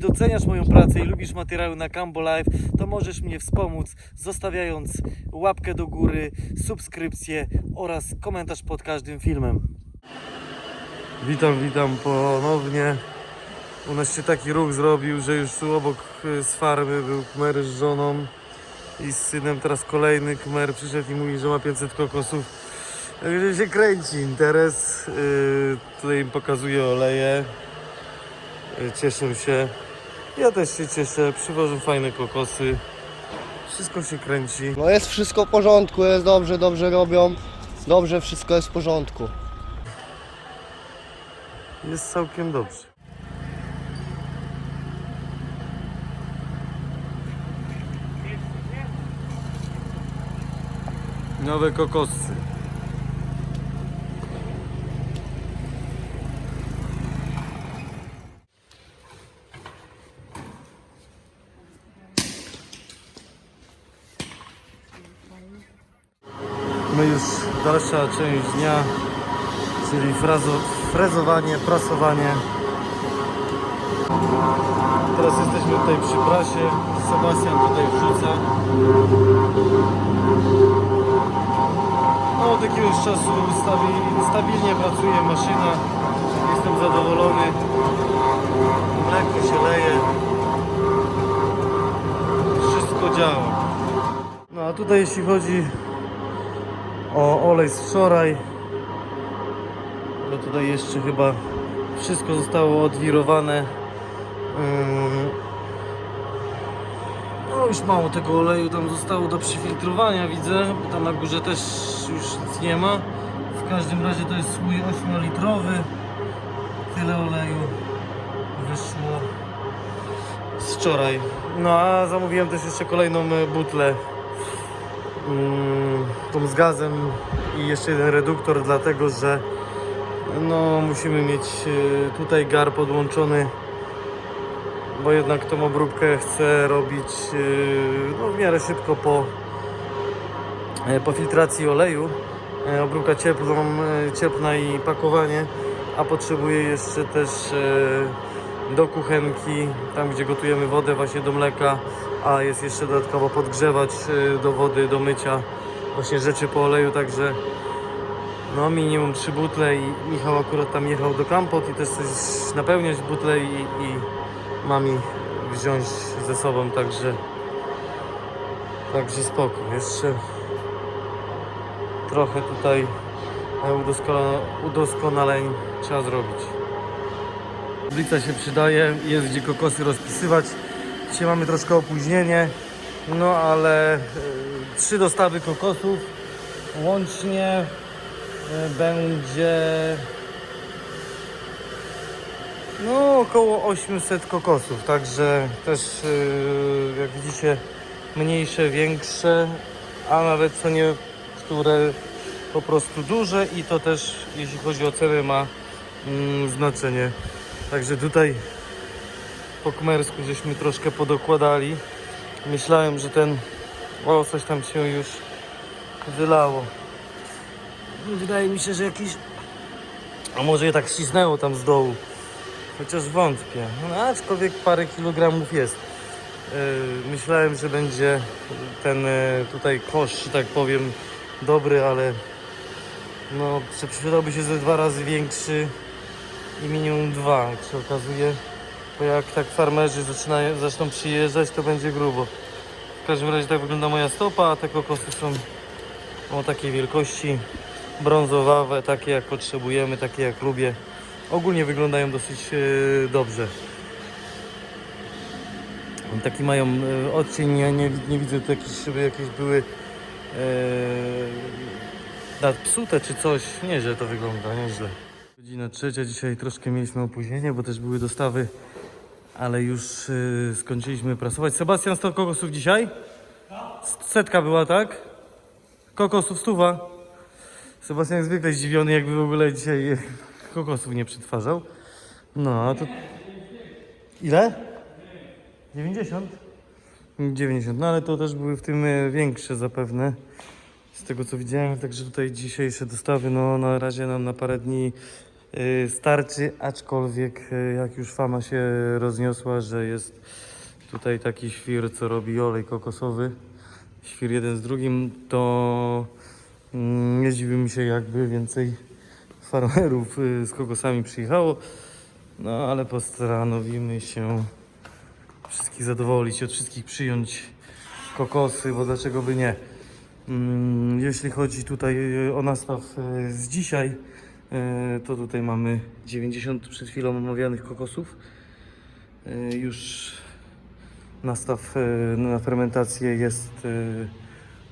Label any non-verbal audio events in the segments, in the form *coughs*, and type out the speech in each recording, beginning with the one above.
doceniasz moją pracę i lubisz materiały na Cambo Live, to możesz mnie wspomóc zostawiając łapkę do góry, subskrypcję oraz komentarz pod każdym filmem. Witam, witam ponownie. U nas się taki ruch zrobił, że już tu obok y, z farmy był kmer z żoną i z synem. Teraz kolejny kmer przyszedł i mówi, że ma 500 kokosów. Także się kręci interes. Yy, tutaj im pokazuje oleje. Yy, się. Ja też się cieszę. Przywożą fajne kokosy. Wszystko się kręci. No jest wszystko w porządku, jest dobrze, dobrze robią. Dobrze, wszystko jest w porządku. Jest całkiem dobrze. Nowe kokosy. My już dalsza część dnia czyli frazo, frezowanie, prasowanie. Teraz jesteśmy tutaj przy prasie. Sebastian tutaj wrzuca. No, od jakiegoś czasu stabil, stabilnie pracuje maszyna. Jestem zadowolony. Mleko się leje. Wszystko działa. No a tutaj jeśli chodzi o olej z wczoraj, bo tutaj jeszcze chyba wszystko zostało odwirowane. Ym, No już mało tego oleju tam zostało do przefiltrowania widzę, bo tam na górze też już nic nie ma. W każdym razie to jest słój 8-litrowy. Tyle oleju wyszło z wczoraj. No a zamówiłem też jeszcze kolejną butlę. Ym, tą z gazem i jeszcze jeden reduktor, dlatego że no musimy mieć e, tutaj gar podłączony, bo jednak tą obróbkę chcę robić e, no, w miarę szybko po, e, po filtracji oleju. E, Obróbka cieplną, e, cieplna i pakowanie, a potrzebuję jeszcze też do kuchenki, tam gdzie gotujemy wodę właśnie do mleka, a jest jeszcze dodatkowo podgrzewacz e, do wody, do mycia właśnie rzeczy po oleju, także no minimum trzy butle i Michał akurat tam jechał do Kampot i też coś napełniać butle i, i mam wziąć ze sobą, także także spoko. Jeszcze trochę tutaj e, udoskona, udoskonaleń trzeba zrobić. Tablica się przydaje, jest gdzie kokosy rozpisywać. Dzisiaj mamy troszkę opóźnienie, no ale e, trzy dostawy kokosów łącznie e, będzie no około 800 kokosów, także też e, jak widzicie mniejsze, większe, a nawet co nie, które po prostu duże i to też jeśli chodzi o cenę ma mm, znaczenie. Także tutaj po kmersku żeśmy troszkę podokładali. Myślałem, że ten o coś tam się już wylało. Wydaje mi się, że jakiś. A może je tak ścisnęło tam z dołu. Chociaż wątpię. No, aczkolwiek parę kilogramów jest. Yy, myślałem, że będzie ten yy, tutaj kosz, że tak powiem, dobry, ale no, przydałby się ze dwa razy większy i minimum dwa, jak się okazuje. Bo jak tak farmerzy zaczynają, zaczną przyjeżdżać, to będzie grubo. W każdym razie tak wygląda moja stopa, a te kokosy są o takiej wielkości brązowawe, takie jak potrzebujemy, takie jak lubię. Ogólnie wyglądają dosyć e, dobrze. Taki mają e, odcień, nie, nie, nie widzę tu jakieś, żeby jakieś były e, nadpsute czy coś. Nieźle to wygląda, nieźle. Godzina trzecia, dzisiaj troszkę mieliśmy opóźnienie, bo też były dostawy, ale już e, skończyliśmy prasować. Sebastian, 100 kokosów dzisiaj? Setka była, tak? Kokosów stuwa. Sebastian jak zwykle zdziwiony, jakby w ogóle dzisiaj kokosów nie przetwarzał. No, a to... Ile? 90? 90, no ale to też były w tym e, większe zapewne. Z tego co widziałem, także tutaj dzisiejsze dostawy, no na razie nam na parę dni starczy, aczkolwiek y, jak już fama się rozniosła, że jest tutaj taki świr, co robi olej kokosowy, świr jeden z drugim, to mm, nie dziwi mi się jakby więcej farmerów y, z kokosami przyjechało, no ale postanowimy się wszystkich zadowolić, od wszystkich przyjąć kokosy, bo dlaczego by nie. Mm, Jeśli chodzi tutaj o nastaw z dzisiaj, to tutaj mamy 90 przed chwilą omawianych kokosów. E, Już nastaw e, na fermentację jest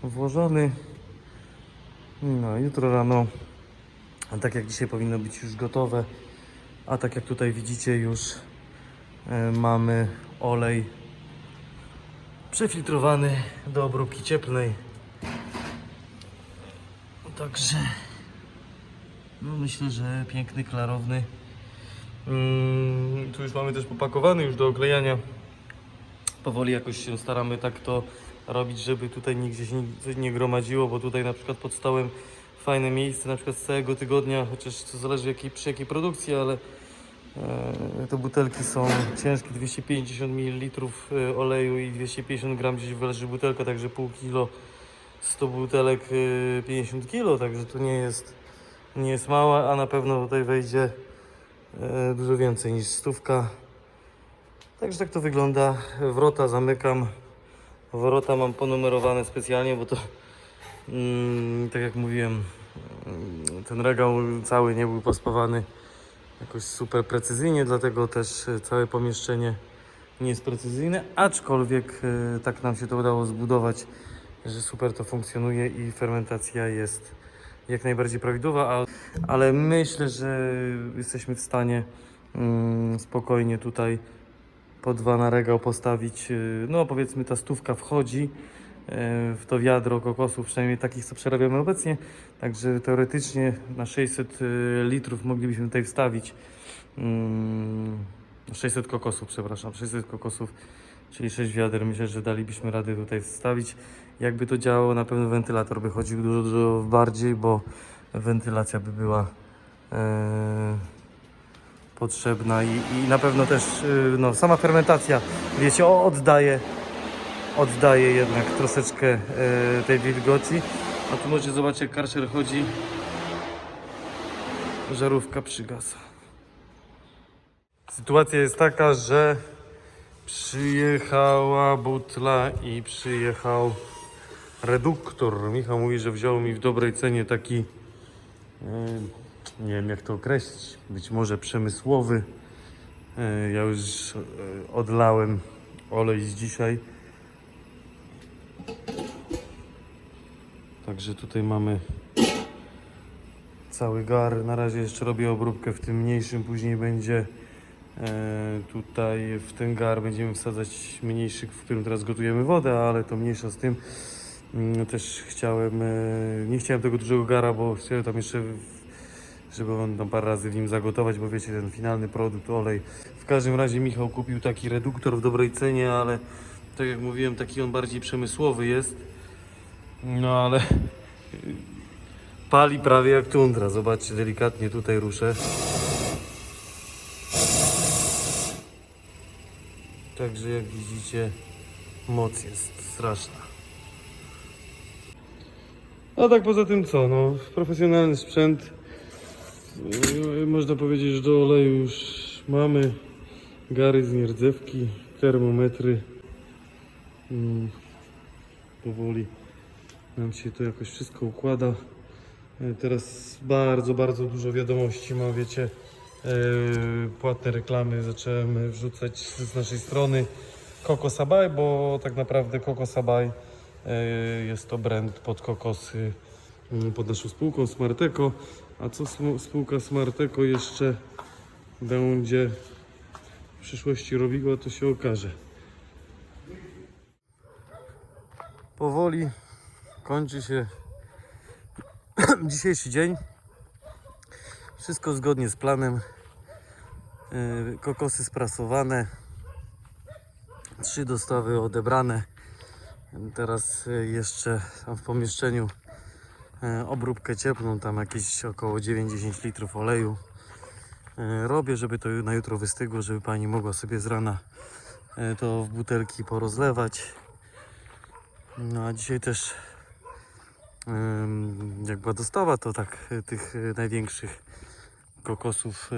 e, włożony. No, jutro rano, a tak jak dzisiaj powinno być już gotowe, a tak jak tutaj widzicie już e, mamy olej przefiltrowany do obróbki cieplnej. Także no myślę, że piękny, klarowny. Mm, tu już mamy też popakowany już do oklejania. Powoli jakoś się staramy tak to robić, żeby tutaj nigdzie się nic nie gromadziło, bo tutaj na przykład pod stołem fajne miejsce, na przykład z całego tygodnia, chociaż to zależy jakiej, przy jakiej produkcji, ale e, te butelki są ciężkie, 250 ml e, oleju i 250 gram gdzieś leży butelka, także pół kilo 100 butelek y, 50 kg, także to nie jest, nie jest mała, a na pewno tutaj wejdzie e, dużo więcej niż stówka. Także tak to wygląda. Wrota zamykam. Wrota mam ponumerowane specjalnie, bo to mm, tak jak mówiłem, mm, ten regał cały nie był pospawany jakoś super precyzyjnie, dlatego też e, całe pomieszczenie nie jest precyzyjne, aczkolwiek e, tak nam się to udało zbudować, że super to funkcjonuje i fermentacja jest jak najbardziej prawidłowa, ale myślę, że jesteśmy w stanie mm, spokojnie tutaj po dwa na regał postawić, y, no powiedzmy ta stówka wchodzi y, w to wiadro kokosów, przynajmniej takich co przerabiamy obecnie, także teoretycznie na 600 y, litrów moglibyśmy tutaj wstawić mm, 600 kokosów, przepraszam, 600 kokosów, czyli 6 wiader, myślę, że dalibyśmy radę tutaj wstawić. Jakby to działało, na pewno wentylator by chodził dużo, dużo bardziej, bo wentylacja by była e, potrzebna i, i na pewno też y, no, sama fermentacja, wiecie, o- oddaje, oddaje jednak troszeczkę e, tej wilgoci. A tu możecie zobaczyć, jak karczer chodzi, żarówka przygasa. Sytuacja jest taka, że przyjechała butla i przyjechał reduktor. Michał mówi, że wziął mi w dobrej cenie taki, e, nie wiem jak to określić, być może przemysłowy. E, Ja już e, odlałem olej z dzisiaj. Także tutaj mamy cały gar. Na razie jeszcze robię obróbkę w tym mniejszym, później będzie tutaj w ten gar będziemy wsadzać mniejszy, w którym teraz gotujemy wodę, ale to mniejsza z tym. Mm, Też chciałem, e, nie chciałem tego dużego gara, bo chciałem tam jeszcze, żeby on tam parę razy w nim zagotować, bo wiecie, ten finalny produkt, olej. W każdym razie Michał kupił taki reduktor w dobrej cenie, ale tak jak mówiłem, taki on bardziej przemysłowy jest. No ale pali prawie jak tundra. Zobaczcie, delikatnie tutaj ruszę. Także jak widzicie, moc jest straszna. A tak poza tym co, no profesjonalny sprzęt. Yy, Można powiedzieć, że do oleju już mamy gary z nierdzewki, termometry. Mm, powoli nam się to jakoś wszystko układa. E, Teraz bardzo, bardzo dużo wiadomości ma, wiecie, płatne reklamy zacząłem wrzucać z naszej strony Coco Sabaj, bo tak naprawdę Coco Sabaj e, jest to brand pod kokosy mm, pod naszą spółką Smarteco. A co spółka Smarteco jeszcze będzie w przyszłości robiła, to się okaże. Powoli kończy się *coughs* dzisiejszy dzień. Wszystko zgodnie z planem. Yy, Kokosy sprasowane. Trzy dostawy odebrane. Teraz yy, jeszcze w pomieszczeniu yy, obróbkę cieplną, tam jakieś około 9-10 litrów oleju. robię, żeby to na jutro wystygło, żeby pani mogła sobie z rana to w butelki porozlewać. No a dzisiaj też jak dostawa, to tak tych największych kokosów e,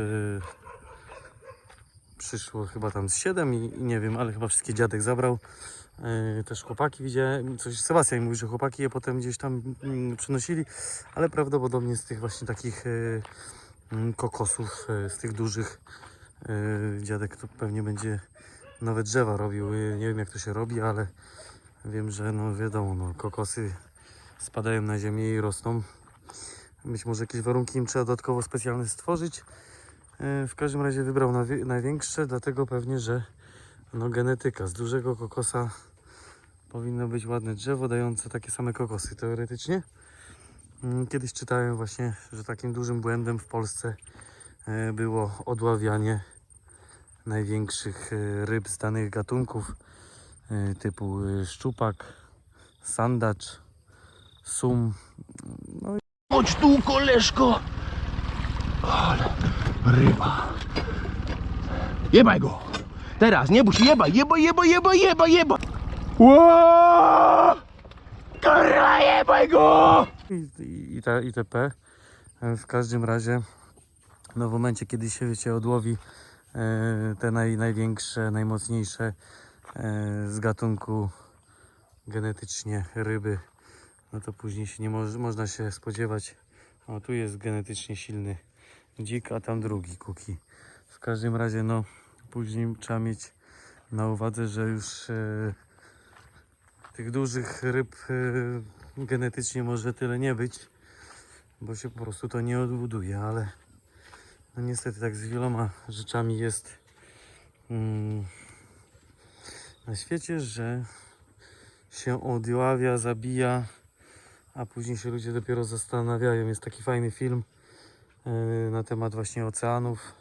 przyszło chyba tam z 7 i, i nie wiem, ale chyba wszystkie dziadek zabrał. E, Też chłopaki widziałem, coś Sebastian mówi, że chłopaki je potem gdzieś tam przynosili, ale prawdopodobnie z tych właśnie takich mm, kokosów, e, z tych dużych e, dziadek to pewnie będzie nowe drzewa robił. E, Nie wiem jak to się robi, ale wiem, że no wiadomo, no, kokosy spadają na ziemię i rosną. Być może jakieś warunki im trzeba dodatkowo specjalne stworzyć. E, W każdym razie wybrał największe, dlatego pewnie, że no genetyka. Z dużego kokosa powinno być ładne drzewo dające takie same kokosy teoretycznie. Mm, Kiedyś czytałem właśnie, że takim dużym błędem w Polsce e, było odławianie największych e, ryb z danych gatunków typu szczupak, sandacz, sum. No Chodź koleżko! Ale ryba. Jebaj go! Teraz, nie bój się, jebaj, jebaj, jebaj, jebaj, jebaj, jebaj! Ło! Kurwa, jebaj go! i, i, i ta, itp. E, W każdym razie, no w momencie, kiedy się wiecie, odłowi e, te naj, największe, najmocniejsze e, z gatunku genetycznie ryby, no to później się nie moż, można się spodziewać. O, tu jest genetycznie silny dzik, a tam drugi kuki. W każdym razie, no później trzeba mieć na uwadze, że już e, tych dużych ryb e, genetycznie może tyle nie być, bo się po prostu to nie odbuduje, ale no niestety tak z wieloma rzeczami jest mm, na świecie, że się odławia, zabija, a później się ludzie dopiero zastanawiają. Jest taki fajny film e, na temat właśnie oceanów.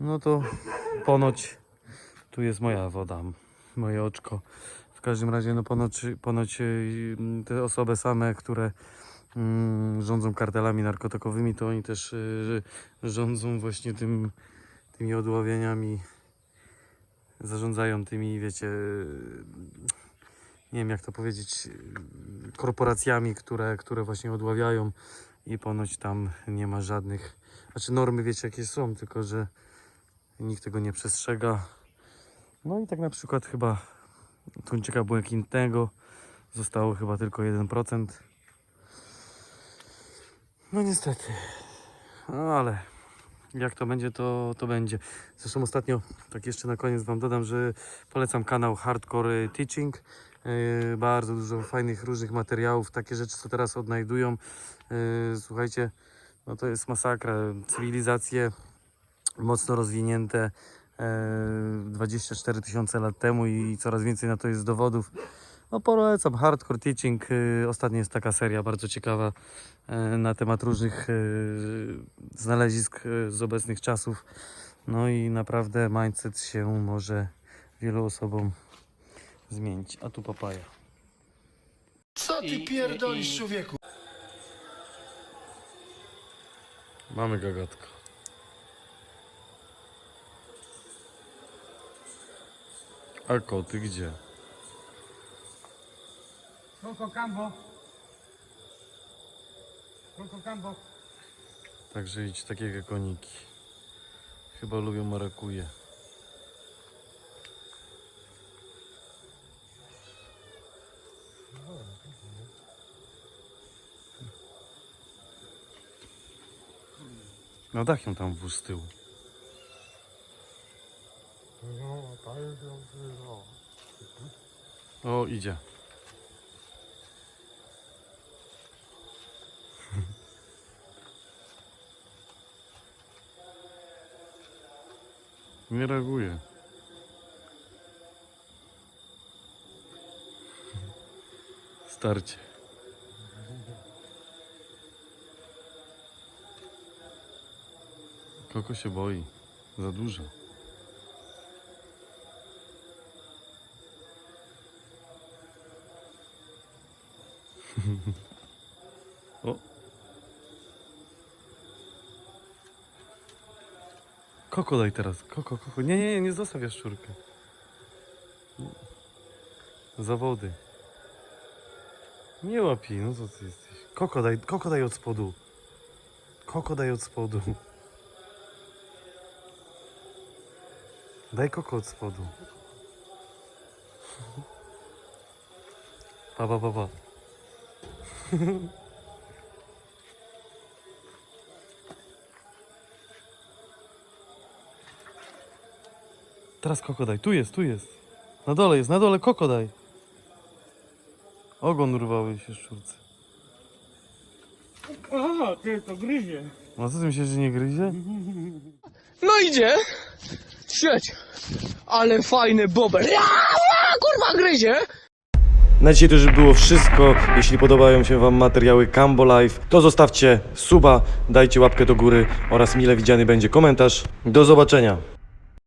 No to ponoć tu jest moja woda, moje oczko. W każdym razie, no ponoć, ponoć yy, te osoby same, które mm, rządzą kartelami narkotykowymi, to oni też yy, rządzą właśnie tym, tymi odławianiami, zarządzają tymi, wiecie, nie wiem jak to powiedzieć, korporacjami, które, które właśnie odławiają i ponoć tam nie ma żadnych, znaczy normy wiecie jakie są, tylko że nikt tego nie przestrzega. No i tak na przykład chyba tuńczyka błękitnego zostało chyba tylko 1%. No niestety. No ale jak to będzie, to, to będzie. Zresztą ostatnio, tak jeszcze na koniec Wam dodam, że polecam kanał Hardcore Teaching. Yy, bardzo dużo fajnych, różnych materiałów, takie rzeczy, co teraz odnajdują. Yy, słuchajcie, no to jest masakra. Cywilizacje mocno rozwinięte e, 24 tysiące lat temu i coraz więcej na to jest dowodów. No polecam, Hardcore Teaching, ostatnio jest taka seria bardzo ciekawa na temat różnych znalezisk z obecnych czasów. No i naprawdę mindset się może wielu osobom zmienić. A tu papaja. Co ty pierdolisz, człowieku? Mamy gagatko. A koty gdzie? Coco Cambo. Coco Cambo. Także idź takie koniki. Chyba lubią marakuje. No dach ją tam wóz z tyłu. O, idzie. *laughs* Nie reaguje. *laughs* Starcie. Kogo się boi? Za dużo. *laughs* o. Koko daj teraz. Koko, koko. Nie, nie, nie, nie zostaw jaszczurkę. Zawody. Nie łapi, no co ty jesteś. Koko daj, koko daj od spodu. Koko daj od spodu. Daj koko od spodu. Pa, pa, pa, pa. Teraz koko daj. Tu jest, tu jest. Na dole jest, na dole koko daj. Ogon urwały się szczurce. Aha, ty to gryzie. No co ty myślisz, że nie gryzie? No idzie. Ale fajny bober. Ja, ja, kurwa gryzie. Na dzisiaj to już było wszystko. Jeśli podobają się Wam materiały Cambo Live, to zostawcie suba, dajcie łapkę do góry oraz mile widziany będzie komentarz. Do zobaczenia.